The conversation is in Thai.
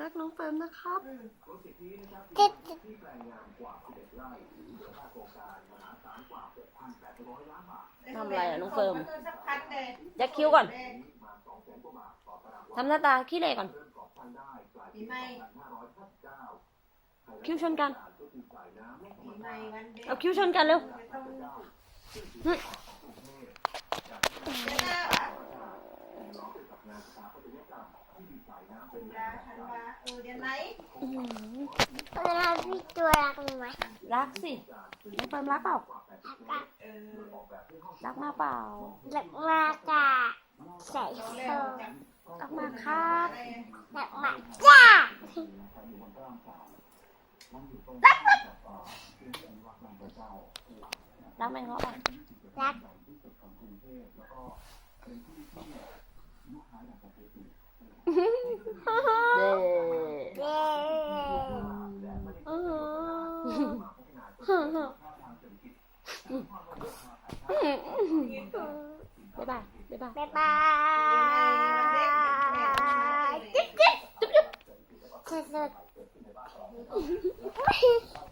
รักน้องเฟิร์มนะครับเจ็ดเจ็ดทำอะไรอะน้องเฟิร์มสักพันเลยยักคิ้วก่อนทำหน้าตาขี้เหร่ก่อนปีใหม่คิ้วชนกันปีใหม่วันเด็กเอาคิ้วชนกันเร็ว ไม่ต้อง หึ เดือนหน้าเหรอ ตุลาธันวาเออเดือนไหนอื้อหือเวลาพี่ตัวรักหนูไหมรักสิน้องเฟิร์มรักเปล่ารักอะเออรักมากเปล่ารักมากอะใส่เอาโซแล้วจับรักมากครับอะไรอะรักมากจ้ารักแม่งเขาเปล่ารักเด้ เย้อื้อหือบ๊ายบายบ๊ายบายบ๊ายบาปีใหม่วันเด็ก